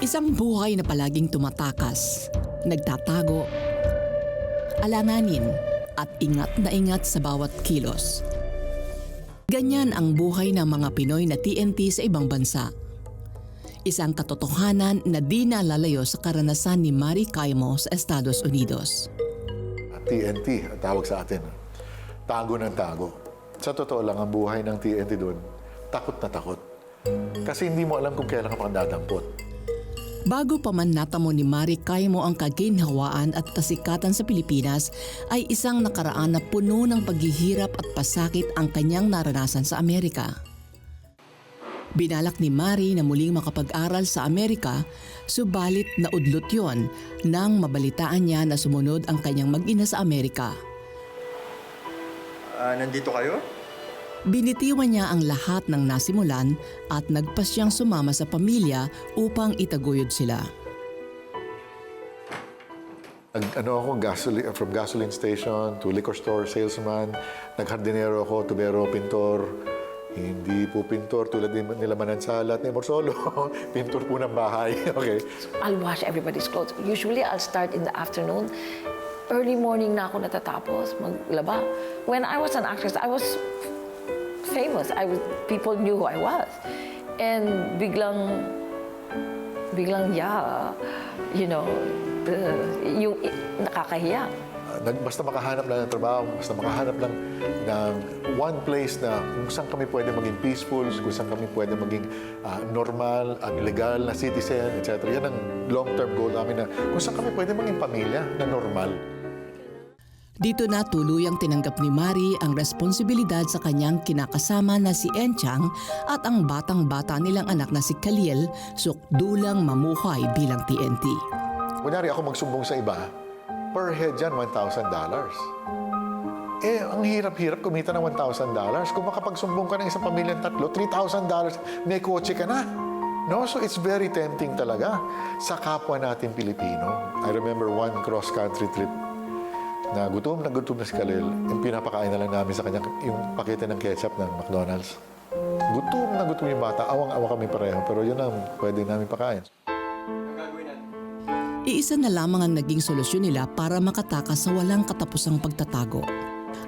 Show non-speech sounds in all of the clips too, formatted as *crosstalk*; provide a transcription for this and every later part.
Isang buhay na palaging tumatakas, nagtatago, alanganin at ingat na ingat sa bawat kilos. Ganyan ang buhay ng mga Pinoy na TNT sa ibang bansa. Isang katotohanan na di nalalayo sa karanasan ni Mari Caimo sa Estados Unidos. TNT, ang tawag sa atin. Tago ng tago. Sa totoo lang, ang buhay ng TNT doon, takot na takot. Kasi hindi mo alam kung kailan ka makadadampot. Bago pa man natamo ni Mari Caimo ang kaginhawaan at kasikatan sa Pilipinas, ay isang nakaraan na puno ng paghihirap at pasakit ang kanyang naranasan sa Amerika. Binalak ni Mari na muling makapag-aral sa Amerika, subalit naudlot yon nang mabalitaan niya na sumunod ang kanyang mag-ina sa Amerika. Ah, nandito kayo? Binitiwan niya ang lahat ng nasimulan at nagpasyang sumama sa pamilya upang itaguyod sila. Nag, ano ako, gasoline, from gasoline station to liquor store salesman, naghardinero ako, tubero, pintor. Hindi po pintor tulad ni- nila Manansalat ni Morsolo. *laughs* pintor po ng bahay. *laughs* okay. I'll wash everybody's clothes. Usually, I'll start in the afternoon. Early morning na ako natatapos maglaba. When I was an actress, I was famous. I was, people knew who I was. And biglang, biglang, yeah, you know, the, yung nakakahiya. Uh, basta makahanap lang ng trabaho, basta makahanap lang ng one place na kung saan kami pwede maging peaceful, kung saan kami pwede maging ah, normal, ang legal na citizen, etc. Yan ang long-term goal namin na kung saan kami pwede maging pamilya na normal. Dito na tuluyang tinanggap ni Mari ang responsibilidad sa kanyang kinakasama na si Enchang at ang batang-bata nilang anak na si Khalil sukdulang mamuhay bilang TNT. Kunyari ako magsumbong sa iba, per head yan, $1,000. Eh, ang hirap-hirap kumita ng $1,000. Kung makapagsumbong ka ng isang pamilyang tatlo, $3,000, may kotse ka na. No? So it's very tempting talaga sa kapwa natin Pilipino. I remember one cross-country trip na gutom na gutom na si Khalil, yung pinapakain na lang namin sa kanya yung pakete ng ketchup ng McDonald's. Gutom na gutom yung bata. Awang-awa kami pareho, pero yun ang pwede namin pakain. Iisa na lamang ang naging solusyon nila para makatakas sa walang katapusang pagtatago.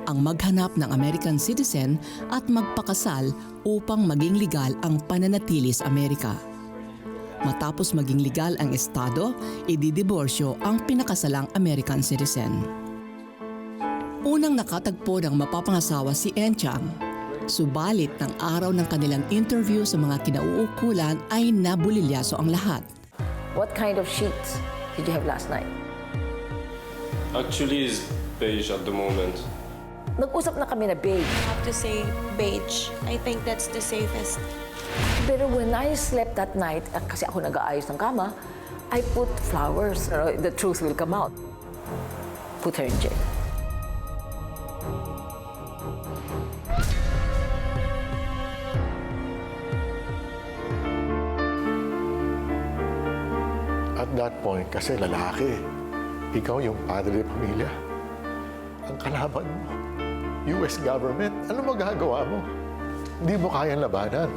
Ang maghanap ng American citizen at magpakasal upang maging legal ang pananatili sa Amerika. Matapos maging legal ang estado, ididiborsyo ang pinakasalang American citizen. Unang nakatagpo ng mapapangasawa si Enchang. Subalit ng araw ng kanilang interview sa mga kinauukulan ay nabulilyaso ang lahat. What kind of sheets did you have last night? Actually, it's beige at the moment. Nag-usap na kami na babe. have to say beige. I think that's the safest. Pero when I slept that night, ah, kasi ako nag-aayos ng kama, I put flowers. The truth will come out. Put her in jail. At that point, kasi lalaki, ikaw yung padre de pamilya. Ang kalaban mo, US government, ano magagawa mo? Hindi mo kayang labanan.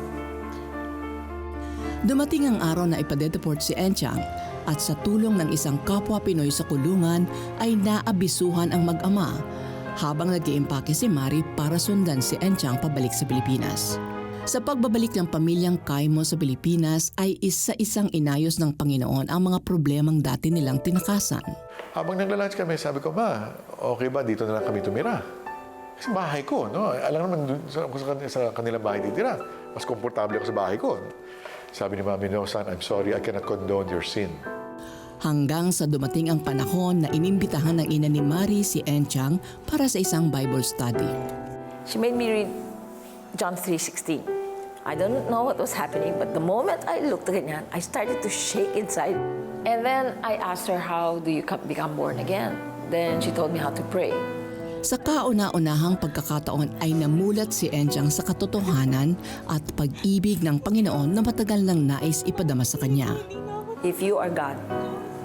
Dumating ang araw na ipadedeport si Enchang at sa tulong ng isang kapwa Pinoy sa kulungan ay naabisuhan ang mag-ama habang nag si Mari para sundan si Enchang pabalik sa Pilipinas. Sa pagbabalik ng pamilyang Kaimo sa Pilipinas ay isa-isang inayos ng Panginoon ang mga problemang dati nilang tinakasan. Habang nagla-lunch kami, sabi ko, Ma, okay ba dito na lang kami tumira? Kasi bahay ko, no? Alam naman, sa, sa, kanilang bahay titira. Mas komportable ako sa bahay ko. Sabi ni Mami, no, son, I'm sorry, I cannot condone your sin. Hanggang sa dumating ang panahon na inimbitahan ng ina ni Mari si Enchang para sa isang Bible study. She made me read John 3.16. I don't know what was happening, but the moment I looked at ganyan, I started to shake inside. And then I asked her, how do you come- become born again? Then she told me how to pray. Sa kauna-unahang pagkakataon ay namulat si Enchang sa katotohanan at pag-ibig ng Panginoon na matagal nang nais ipadama sa kanya. If you are God,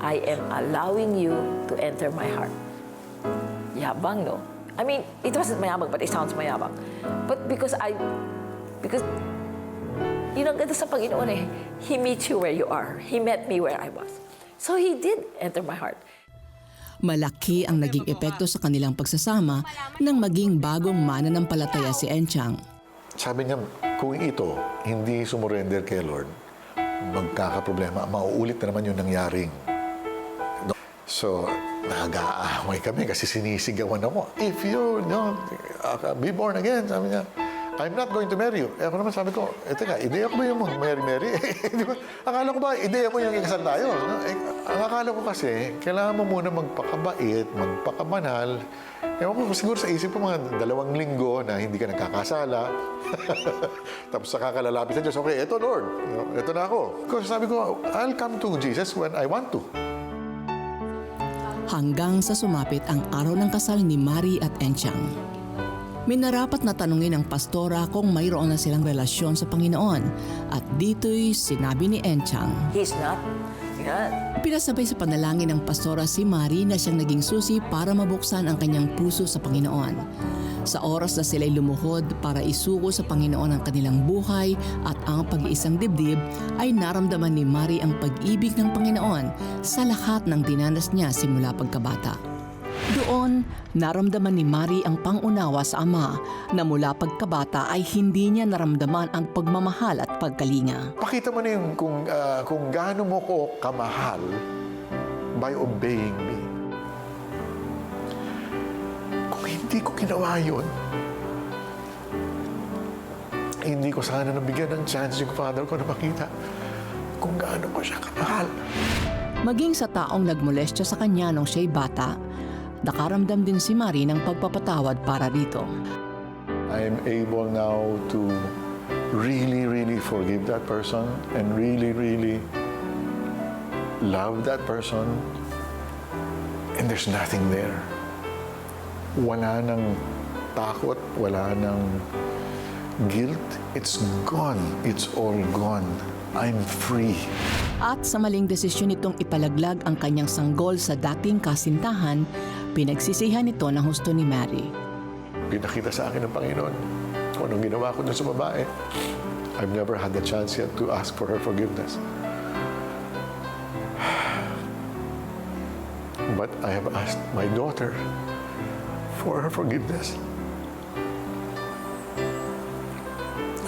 I am allowing you to enter my heart. Yabang, no? I mean, it wasn't mayabang, but it sounds mayabang. But because I, because Yun ang ganda sa Panginoon eh. He meets you where you are. He met me where I was. So He did enter my heart. Malaki ang naging epekto sa kanilang pagsasama nang maging bagong mananampalataya si Enchang. Sabi niya, kung ito hindi sumurrender kay Lord, magkakaproblema. Mauulit na naman yung nangyaring. So, nag-aaway kami kasi sinisigawan ako. If you don't uh, be born again, sabi niya, I'm not going to marry you. Eh ako naman sabi ko, eh teka, ideya ko ba yung mag-marry-marry? *laughs* Akala ko ba, ideya ko yung ikasal tayo. No? Eh, ang akala ko kasi, kailangan mo muna magpakabait, magpakabanal. Ewan ko, siguro sa isip ko mga dalawang linggo na hindi ka nagkakasala. *laughs* Tapos saka ka lalapit sa Diyos, okay, eto Lord, eto na ako. Kasi sabi ko, I'll come to Jesus when I want to. Hanggang sa sumapit ang araw ng kasal ni Mari at Enchang. Minarapat na tanungin ng pastora kung mayroon na silang relasyon sa Panginoon at dito'y sinabi ni Enchang. He's not. Yeah. Pinasabay sa panalangin ng pastora si Mari na siyang naging susi para mabuksan ang kanyang puso sa Panginoon. Sa oras na sila'y lumuhod para isuko sa Panginoon ang kanilang buhay at ang pag-iisang dibdib, ay naramdaman ni Mari ang pag-ibig ng Panginoon sa lahat ng dinanas niya simula pagkabata. Doon, naramdaman ni Mari ang pangunawa sa ama na mula pagkabata ay hindi niya naramdaman ang pagmamahal at pagkalinga. Pakita mo na yung kung, ah, kung gaano mo ko kamahal by obeying me. Kung hindi ko ginawa yun, hindi ko sana nabigyan ng chance yung father ko na makita kung gaano ko siya kamahal. Maging sa taong nagmolestya sa kanya nung siya'y bata, nakaramdam din si Mari ng pagpapatawad para rito. I am able now to really, really forgive that person and really, really love that person. And there's nothing there. Wala nang takot, wala nang guilt. It's gone. It's all gone. I'm free. At sa maling desisyon nitong ipalaglag ang kanyang sanggol sa dating kasintahan, pinagsisihan nito ng husto ni Mary. Pinakita sa akin ng Panginoon kung anong ginawa ko dun sa babae. I've never had the chance yet to ask for her forgiveness. But I have asked my daughter for her forgiveness.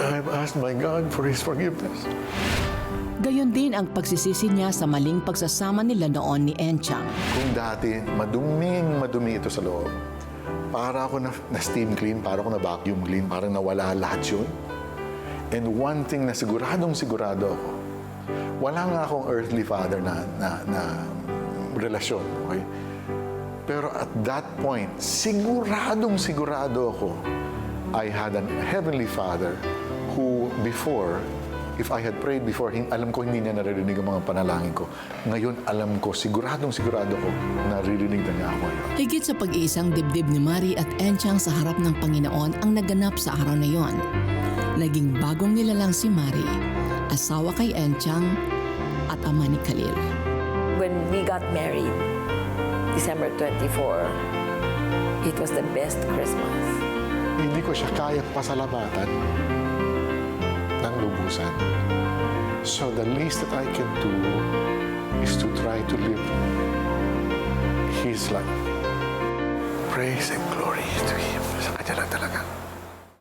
I have asked my God for His forgiveness. Gayon din ang pagsisisi niya sa maling pagsasama nila noon ni Enchang. Kung dati, maduming madumi ito sa loob. Para ako na, na steam clean, para ako na vacuum clean, parang nawala lahat yun. And one thing na siguradong sigurado ako, wala nga akong earthly father na, na, na relasyon. Okay? Pero at that point, siguradong sigurado ako, I had an heavenly father who before, if I had prayed before, hin- alam ko hindi niya naririnig ang mga panalangin ko. Ngayon, alam ko, siguradong sigurado ko, naririnig na niya ako. Higit sa pag-iisang dibdib ni Mari at Enchang sa harap ng Panginoon ang naganap sa araw na yon. Naging bagong nilalang si Mari, asawa kay Enchang at ama ni Khalil. When we got married, December 24, it was the best Christmas. Hindi ko siya kaya pasalamatan So the least that I can do is to try to live His life. Praise and glory to Him. Sa Kanya lang talaga.